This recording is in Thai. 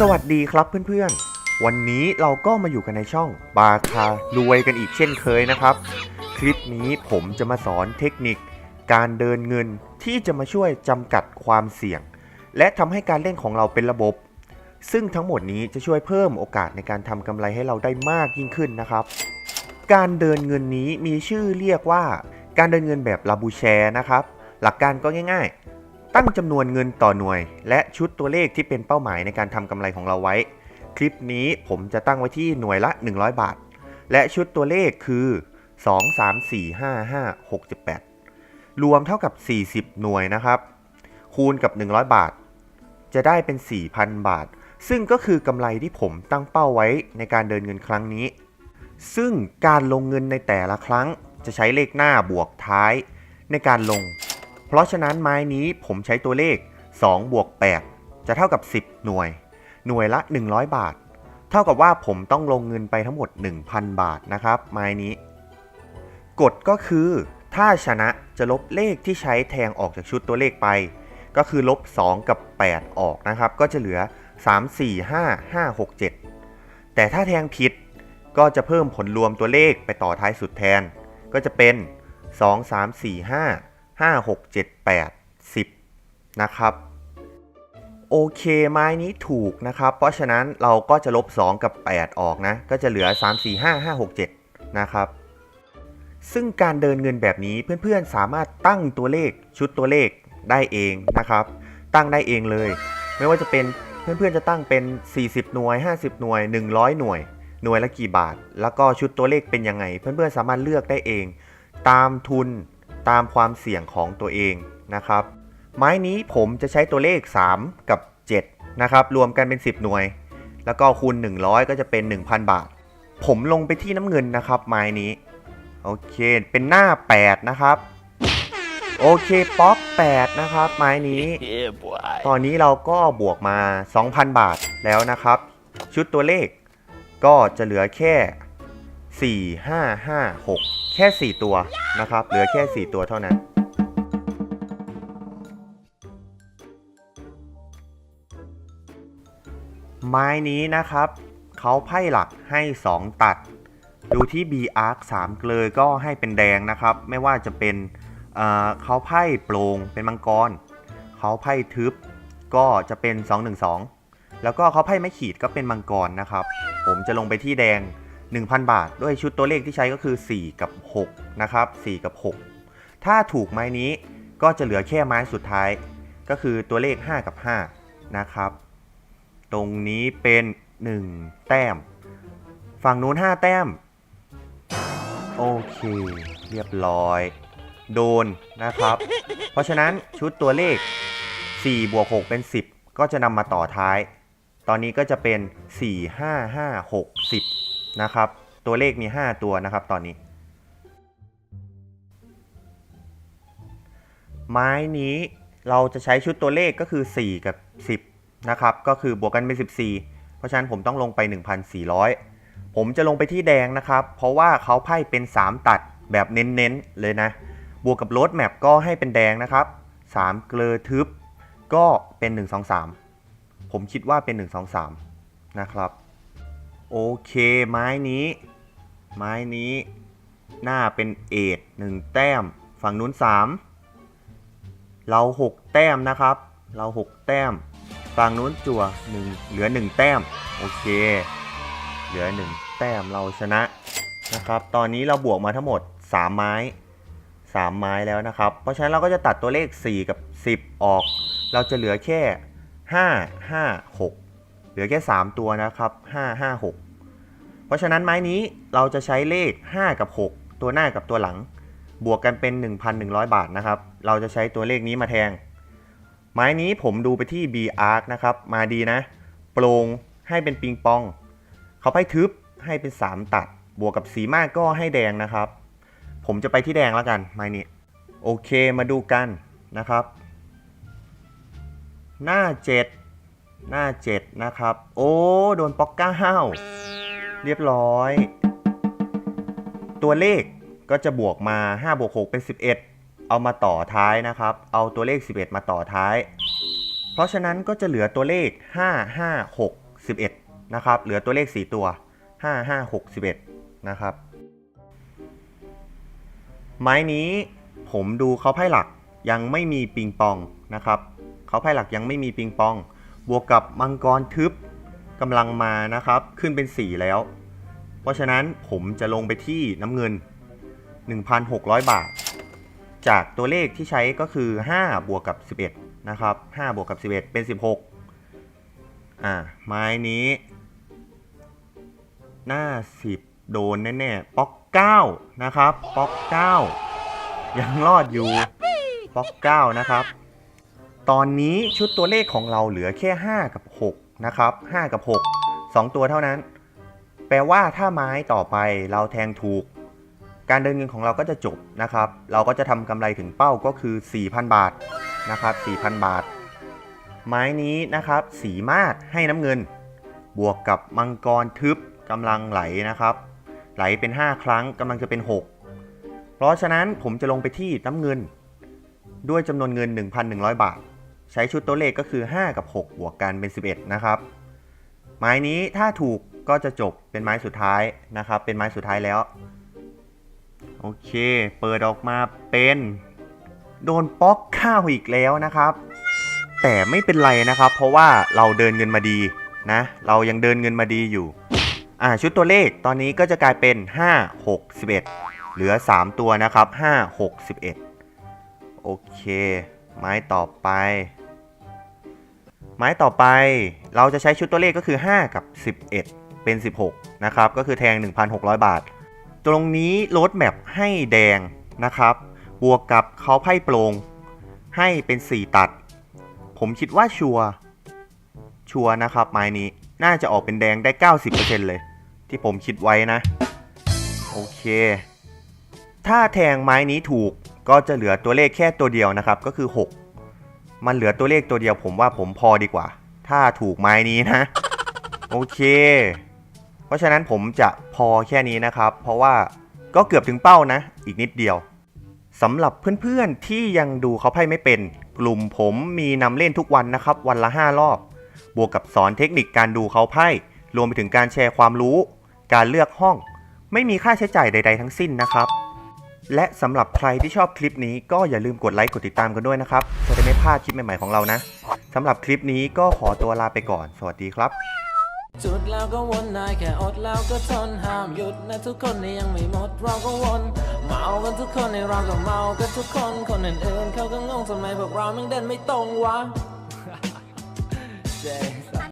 สวัสดีครับเพื่อนๆ วันนี้เราก็มาอยู่กันในช่องบาคารวยกันอีกเช่นเคยนะครับ คลิปนี้ผมจะมาสอนเทคนิค การเดินเงินที่จะมาช่วยจำกัดความเสี่ยง และทำให้การเล่นของเราเป็นระบบ ซึ่งทั้งหมดนี้จะช่วยเพิ่มโอกาสในการทำกำไรให้เราได้มากยิ่งขึ้นนะครับ การเดินเงินนี้มีชื่อเรียกว่า การเดินเงินแบบลาบูแชร์นะครับ หลักการก็ง่ายๆ ตั้งจำนวนเงินต่อหน่วย และชุดตัวเลขที่เป็นเป้าหมายในการทำกำไรของเราไว้ คลิปนี้ผมจะตั้งไว้ที่หน่วยละ 100 บาท และชุดตัวเลขคือ 2 3 4 5 5 6.8 รวมเท่ากับ 40 หน่วยนะครับ คูณกับ 100 บาท จะได้เป็น 4,000 บาท ซึ่งก็คือกำไรที่ผมตั้งเป้าไว้ในการเดินเงินครั้งนี้ ซึ่งการลงเงินในแต่ละครั้งจะใช้เลขหน้าบวกท้ายในการลง ราะฉะนั้นไม้นี้ผมใช้ตัวเลข2บวก8จะเท่ากับ 10 หน่วย หน่วยละ 100 บาท เท่ากับว่าผมต้องลงเงินไปทั้งหมด 1,000 บาทนะครับ ไม้นี้ กฎก็คือ ถ้าชนะจะลบเลขที่ใช้แทงออกจากชุดตัวเลขไป ก็คือลบ 2 กับ 8 ออกนะครับ ก็จะเหลือ 3 4 5 5 6 7 แต่ถ้าแทงผิดก็จะเพิ่มผลรวมตัวเลขไปต่อท้ายสุดแทน ก็จะเป็น 2 3 4 5 5 6 7 8 10 นะครับ โอเคไม้นี้ถูกนะครับ เพราะฉะนั้นเราก็จะลบ 2 กับ 8 ออกนะ ก็จะเหลือ 3 4 5 5 6 7 นะครับ ซึ่งการเดินเงินแบบนี้เพื่อนๆ สามารถตั้งตัวเลขชุดตัวเลขได้เองนะครับ ตั้งได้เองเลย ไม่ว่าจะเป็นเพื่อนๆจะตั้งเป็น 40 หน่วย 50 หน่วย 100 หน่วย หน่วยละกี่บาท แล้วก็ชุดตัวเลขเป็นยังไง เพื่อนๆสามารถเลือกได้เอง ตามทุน ตามความเสี่ยงของตัวเองนะครับ ไม้นี้ผมจะใช้ตัวเลข 3 กับ 7 นะครับ รวมกันเป็น 10 หน่วย แล้วก็คูณ 100 ก็จะเป็น 1,000 บาท ผมลงไปที่น้ำเงินนะครับ ไม้นี้ โอเค เป็นหน้า 8 นะครับโอเคป๊อก8นะครับ ไม้นี้ ตอนนี้เราก็บวกมา 2,000 บาทแล้วนะครับ ชุดตัวเลขก็จะเหลือแค่ 4 5 5 6 แค่ 4 ตัวนะครับ เหลือแค่ 4 ตัวเท่านั้นไม้นี้นะครับ เขาไพ่หลักให้ 2 ตัด ดูที่ B arc 3 เกลอก็ให้เป็นแดงนะครับ ไม่ว่าจะเป็นเเขาไพ่โปร่งเป็นมังกร เขาไพ่ทึบก็จะเป็น 212 แล้วก็เขาไพ่ไม่ขีดก็เป็นมังกรนะครับ ผมจะลงไปที่แดง 1,000 บาท ด้วยชุดตัวเลขที่ใช้ก็คือ 4 กับ 6 นะครับ 4 กับ 6 ถ้าถูกไม้นี้ก็จะเหลือแค่ไม้สุดท้าย ก็คือตัวเลข 5 กับ 5 นะครับ ตรงนี้เป็น 1 แต้ม ฝั่งนู้น 5 แต้ม โอเค เรียบร้อย โดนนะครับ เพราะฉะนั้นชุดตัวเลข 4 บวก 6 เป็น 10 ก็จะนำมาต่อท้าย ตอนนี้ก็จะเป็น 4 5 5 6 10 นะครับ ตัวเลขมี 5 ตัวนะครับตอนนี้ ไม้นี้เราจะใช้ชุดตัวเลขก็คือ 4 กับ 10 นะครับ ก็คือบวกกันเป็น 14 เพราะฉะนั้นผมต้องลงไป 1,400 ผมจะลงไปที่แดงนะครับ เพราะว่าเขาไพ่เป็น 3 ตัดแบบเน้นๆ เลยนะ บวกกับโรดแมปก็ให้เป็นแดงนะครับ 3 เกลอทึบก็เป็น 1 2 3 ผมคิดว่าเป็น 1 2 3 นะครับ โอเค ไม้นี้ ไม้นี้ หน้าเป็นเอท1แต้ม ฝั่งนู้น3เรา6แต้มนะครับ เรา6แต้ม ฝั่งนู้นจั่ว1เหลือ1แต้ม โอเค เหลือ1แต้มเราชนะนะครับ ตอนนี้เราบวกมาทั้งหมด3ไม้3ไม้แล้วนะครับ เพราะฉะนั้นเราก็จะตัดตัวเลข 4 กับ 10 ออก เราจะเหลือแค่ 5 5 6 เหลือแค่ 3 ตัวนะครับ 5 5 6 เพราะฉะนั้นไม้นี้เราจะใช้เลข 5 กับ 6 ตัวหน้ากับตัวหลัง บวกกันเป็น 1,100 บาทนะครับ เราจะใช้ตัวเลขนี้มาแทง ไม้นี้ผมดูไปที่ B arc นะครับ มาดีนะ โปร่งให้เป็นปิงปอง เขาไพ่ทึบให้เป็น 3 ตัด บวกกับสีมากก็ให้แดงนะครับ ผมจะไปที่แดงแล้วกันไม้นี้โอเคมาดูกันนะครับ หน้า 7 หน้า 7 นะครับ โอ้ โดนป๊อกก้าห้าวเรียบร้อย ตัวเลขก็จะบวกมา 5 บวก 6 เป็น 11 เอามาต่อท้ายนะครับ เอาตัวเลข 11 มาต่อท้าย เพราะฉะนั้นก็จะเหลือตัวเลข 5 5 6 11 นะครับ เหลือตัวเลข 4 ตัว 5 5 6 11 นะครับ ไม้นี้ผมดูเขาไพ่หลักยังไม่มีปิงปองนะครับ เขาไพ่หลักยังไม่มีปิงปอง บวกกับมังกรทึบกำลังมานะครับ ขึ้นเป็น 4 แล้ว เพราะฉะนั้นผมจะลงไปที่น้ำเงิน 1,600 บาท จากตัวเลขที่ใช้ก็คือ 5 บวกกับ 11 นะครับ5บวกกับ 11 เป็น 16 อ่า ไม้นี้ หน้า 10 โดนแน่ๆ ป๊อก 9 นะครับ ป๊อก 9 ยังรอดอยู่ ป๊อก 9 นะครับ ตอนนี้ชุดตัวเลขของเราเหลือแค่ 5 กับ 6 นะครับ 5 กับ 6 2 ตัวเท่านั้น แปลว่าถ้าไม้ต่อไปเราแทงถูก การเดินเงินของเราก็จะจบนะครับ เราก็จะทำกำไรถึงเป้าก็คือ 4,000 บาทนะครับ 4,000 บาท ไม้นี้นะครับ สีมาดให้น้ำเงิน บวกกับมังกรทึบกำลังไหลนะครับ ไหลเป็น 5 ครั้งกำลังจะเป็น 6 เพราะฉะนั้นผมจะลงไปที่น้ำเงิน ด้วยจำนวนเงิน 1,100 บาท ใช้ชุดตัวเลขก็คือ 5 กับ 6 บวกกันเป็น 11 นะครับ ไม้นี้ถ้าถูกก็จะจบเป็นไม้สุดท้ายนะครับ เป็นไม้สุดท้ายแล้ว โอเค เปิดออกมาเป็น โดนป๊อกข้าวอีกแล้วนะครับ แต่ไม่เป็นไรนะครับ เพราะว่าเราเดินเงินมาดีนะ เรายังเดินเงินมาดีอยู่ อ่าชุดตัวเลขตอนนี้ก็จะกลายเป็น 5 6 11 เหลือ 3 ตัวนะครับ 5 6 11 โอเค ไม้ต่อไป ไม้ต่อไปเราจะใช้ชุดตัวเลขก็คือ 5 กับ 11 เป็น 16 นะครับ ก็คือแทง 1,600 บาท ตรงนี้โรดแมปให้แดงนะครับ บวกกับเขาไพ่โปรงให้เป็น 4 ตัด ผมคิดว่าชัวชัวนะครับไม้นี้น่าจะออกเป็นแดงได้ 90%เลย ที่ผมคิดไว้นะ โอเค ถ้าแทงไม้นี้ถูกก็จะเหลือตัวเลขแค่ตัวเดียวนะครับ ก็คือ 6 มันเหลือตัวเลขตัวเดียวผมว่าผมพอดีกว่า ถ้าถูกไม้นี้นะ โอเค เพราะฉะนั้นผมจะพอแค่นี้นะครับ เพราะว่าก็เกือบถึงเป้านะ อีกนิดเดียวสำหรับเพื่อนๆที่ยังดูเขาไพ่ไม่เป็น กลุ่มผมมีนำเล่นทุกวันนะครับ วันละ 5 รอบ บวกกับสอนเทคนิคการดูเขาไพ่รวมไปถึงการแชร์ความรู้ การเลือกห้อง ไม่มีค่าใช้จ่ายใด ๆ ทั้งสิ้นนะครับ และสำหรับใครที่ชอบคลิปนี้ก็อย่าลืมกดไลค์กดติดตามกันด้วยนะครับ จะได้ไม่พลาดคลิปใหม่ๆของเรานะสำหรับคลิปนี้ก็ขอตัวลาไปก่อน สวัสดีครับ จุดแล้วก็วนนายแค่อดแล้วก็ทนห้ามหยุดนะทุกคนนี่ยังไม่หมดเราก็วน เมากันทุกคนในเราก็เมากันทุกคนคนอื่นๆเขาก็งงทำไมพวกเราแม่งเดินไม่ตรงวะ เจ๊